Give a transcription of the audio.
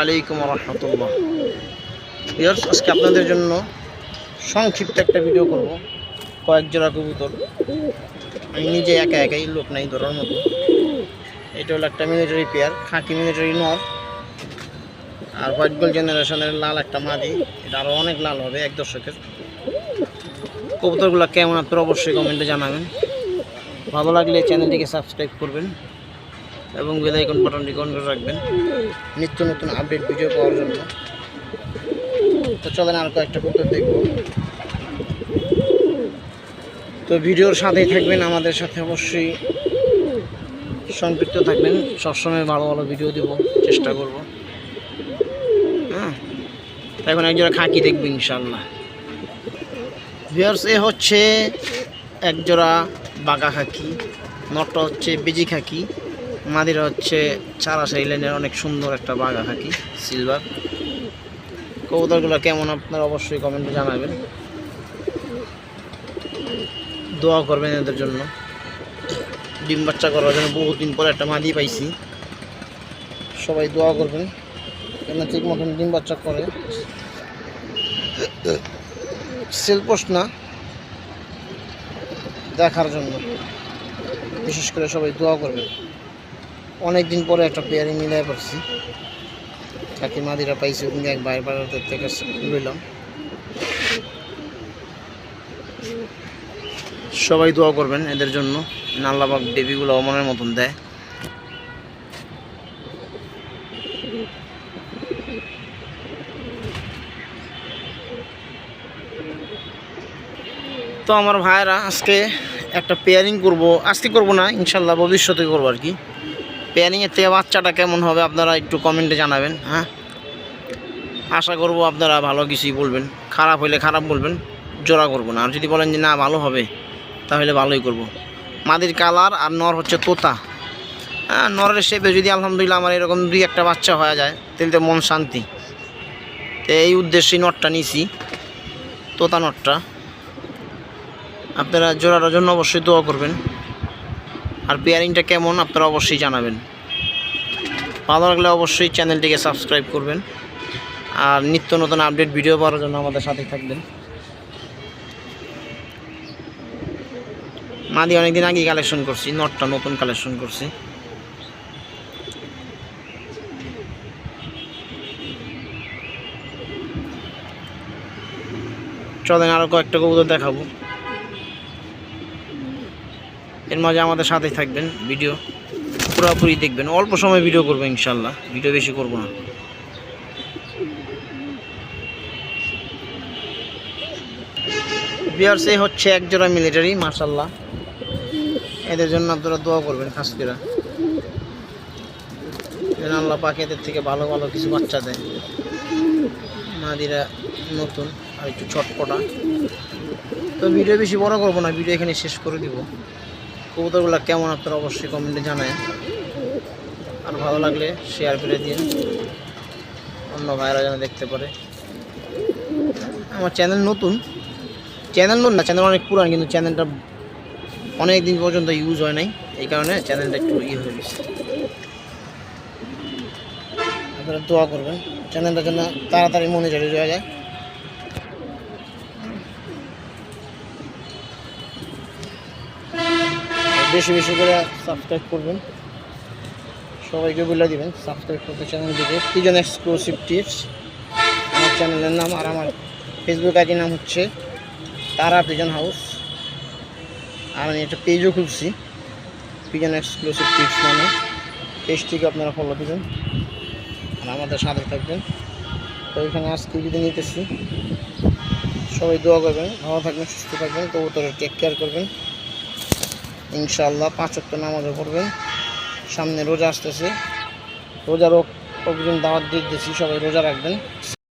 আলাইকুম রহমতুল্লাহ। ইয়ার্স আজকে আপনাদের জন্য সংক্ষিপ্ত একটা ভিডিও করব, কয়েক জোড়া কবুতর। আমি নিজে একা একাই, লোক নাই ধরার মতো। এটা হলো একটা মিলিটারি পেয়ার খাকি মিলিটারি নর। আর হোয়াইট গোল্ড জেনারেশনের লাল একটা মাদি। এটা আরও অনেক লাল হবে, এক দশকের। কবুতরগুলো কেমন আপনারা অবশ্যই কমেন্টে জানাবেন। ভালো লাগলে চ্যানেলটিকে সাবস্ক্রাইব করবেন। এবং বেল আইকন বাটনটি অন করে রাখবেন। নিত্য নতুন আপডেট ভিডিও পাওয়ার জন্য। তো চলেন আর কয়েকটা কবুতর দেখব। তো ভিডিওর সাথেই থাকবেন, আমাদের সাথে অবশ্যই সম্পৃক্ত থাকবেন। সবসময় ভালো ভালো ভিডিও দেব, চেষ্টা করব। হ্যাঁ এখন একজোড়া খাকি দেখবেন ইনশাল্লাহ ভিউয়ার্স, এ হচ্ছে একজোড়া বাঘা খাকি, নটটা হচ্ছে বেজি খাকি। মাদিরা হচ্ছে চারা সাইলেনের অনেক সুন্দর একটা বাঘা খাকি সিলভার কবুতরগুলো কেমন আপনারা অবশ্যই কমেন্টে জানাবেন। দোয়া করবেন এদের জন্য। ডিম বাচ্চা করার জন্য বহুদিন পরে একটা মাদি পাইছি। সবাই দোয়া করবেন কেন ঠিক মতন ডিম বাচ্চা করে। সেলপোস্ট না, দেখার জন্য। বিশেষ করে সবাই দোয়া করবেন। অনেক দিন পরে একটা পেয়ারি মিলাই পারছি। কাকি মাদিরা পাইছি ওদিন এক বাইরে বাড়াতে থেকে লইলাম সবাই দোয়া করবেন এদের জন্য। নাল্লাবাগ দেবীগুলো অমনের মতন দেয়। তো আমার ভাইয়েরা আজকে একটা পেয়ারিং করব। আজকে করব না, ইনশাল্লাহ ভবিষ্যতে করব আর কি। পেয়ারিংয়ের থেকে বাচ্চাটা কেমন হবে আপনারা একটু কমেন্টে জানাবেন হ্যাঁ? আশা করব আপনারা ভালো কিছুই বলবেন। খারাপ হলে খারাপ বলবেন, জোড়া করব না। আর যদি বলেন যে না, ভালো হবে, তাহলে ভালোই করব। মাদির কালার আর নর হচ্ছে তোতা। হ্যাঁ নরের শেপে যদি আলহামদুলিল্লাহ আমার এরকম দুই একটা বাচ্চা হয়ে যায়, তাহলে তো মন শান্তি। তো এই উদ্দেশ্যেই নটটা নিছি, তোতা নটটা। আপনারা জোড়াটার জন্য অবশ্যই দোয়া করবেন। আর পেয়ারিংটা কেমন, আপনারা অবশ্যই জানাবেন। ভালো লাগলে অবশ্যই চ্যানেলটিকে সাবস্ক্রাইব করবেন। আর নিত্য নতুন আপডেট ভিডিও পাওয়ার জন্য আমাদের সাথে থাকবেন। মাদি, অনেকদিন আগে কালেকশন করছি, নটটা নতুন কালেকশন করছি। চলেন আরও কয়েকটা কবুতর দেখাবো। এর মাঝে আমাদের সাথেই থাকবেন, ভিডিও। পুরোপুরি দেখবেন। অল্প সময় ভিডিও করব ইনশাল্লাহ। ভিডিও বেশি করব না। বিয়ার্সে হচ্ছে এক জোড়া মিলিটারি মার্শাল্লাহ এদের জন্য আপনারা দোয়া করবেন খাস করে যেন আল্লাহ পাক এদের থেকে ভালো ভালো কিছু বাচ্চা দেয়। মাদিরা নতুন আর একটু ছটপটা। তো ভিডিও বেশি বড় করব না ভিডিও এখানে শেষ করে দিব। কবুতরগুলো কেমন আপনারা অবশ্যই কমেন্টে জানায়। আর ভালো লাগলে শেয়ার করে দিন। অন্য ভাইরা যেন দেখতে পারে। আমার চ্যানেল নতুন। চ্যানেল নতুন না চ্যানেল অনেক পুরান, কিন্তু চ্যানেলটা অনেক দিন পর্যন্ত ইউজ হয় নাই। এই কারণে চ্যানেলটা একটু ইয়ে হয়ে গেছে। আপনারা দোয়া করবেন। চ্যানেলটা যেন তাড়াতাড়ি মনে চলে যাওয়া যায়। বেশি বেশি করে সাবস্ক্রাইব করবেন। সবাইকে বলে দিবেন সাবস্ক্রাইব করতে চ্যানেল দিকে পিজন এক্সক্লুসিভ টিপস আমার চ্যানেলের নাম আর আমার ফেসবুক আইডির নাম হচ্ছে তারা পিজন হাউস। আর আমি একটা পেজও খুলছি, পিজন এক্সক্লুসিভ টিপস নামে। পেজটিকে আপনারা ফলো দেবেন আর আমাদের সাথে থাকবেন। তো এখানে আজকে যদি নিতেছি। সবাই দোয়া করবেন, ভালো থাকবেন, সুস্থ থাকবেন, কবুতরের টেক কেয়ার করবেন। ইনশাআল্লাহ পাঁচ অক্ট নামাজও পড়বেন সামনে রোজা আসতেছে। রোজার অগ্রিম দাওয়াত দিয়ে দিচ্ছি সবাই রোজা রাখবেন।